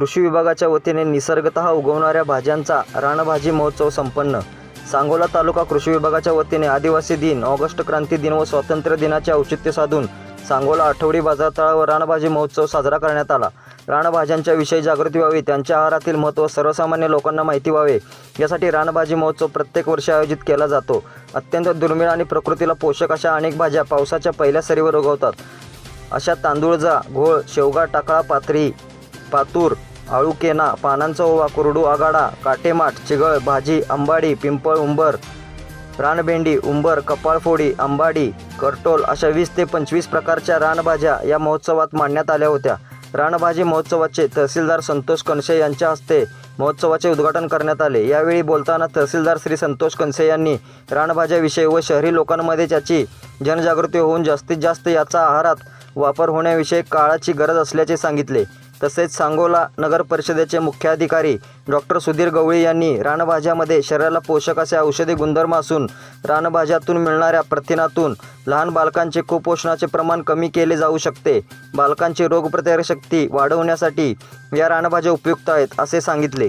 कृषी विभागाच्या वतीने निसर्गतः उगवणाऱ्या भाज्यांचा रानभाजी महोत्सव संपन्न. सांगोला तालुका कृषी विभागाच्या वतीने आदिवासी दिन ऑगस्ट क्रांती दिन व स्वातंत्र्य दिनाचे औचित्य साधून सांगोला आठवडी बाजार तळावर रानभाजी महोत्सव साजरा करण्यात आला. रानभाज्यांच्या विषयी जागृती व्हावी त्यांच्या आहारातील महत्त्व सर्वसामान्य लोकांना माहिती व्हावे यासाठी रानभाजी महोत्सव प्रत्येक वर्षी आयोजित केला जातो. अत्यंत दुर्मिळ आणि प्रकृतीला पोषक अशा अनेक भाज्या पावसाच्या पहिल्या सरीवर उगवतात. अशा तांदूळजा घोळ शेवगा टाकळा पाथरी पातूर आळूकेना पानांचा ओवा कुरडू आगाडा काटेमाठ चिगळ भाजी आंबाडी पिंपळ उंबर रानभेंडी उंबर कपाळफोडी आंबाडी करटोल अशा वीस ते पंचवीस प्रकारच्या रानभाज्या या महोत्सवात मांडण्यात आल्या होत्या. रानभाजी महोत्सवाचे तहसीलदार संतोष कणसे यांच्या हस्ते महोत्सवाचे उद्घाटन करण्यात आले. यावेळी बोलताना तहसीलदार श्री संतोष कणसे यांनी रानभाज्याविषयी व शहरी लोकांमध्ये त्याची जनजागृती होऊन जास्तीत जास्त याचा आहारात वापर होण्याविषयी काळाची गरज असल्याचे सांगितले. तसेच सांगोला नगर परिषदेचे मुख्याधिकारी डॉक्टर सुधीर गवळी यांनी रानभाज्यामध्ये शरीराला पोषक असे औषधी गुणधर्म असून रानभाज्यातून मिळणाऱ्या प्रथिनातून लहान बालकांचे कुपोषणाचे प्रमाण कमी केले जाऊ शकते. बालकांची रोगप्रतिकारशक्ती वाढवण्यासाठी या रानभाज्या उपयुक्त आहेत असे सांगितले.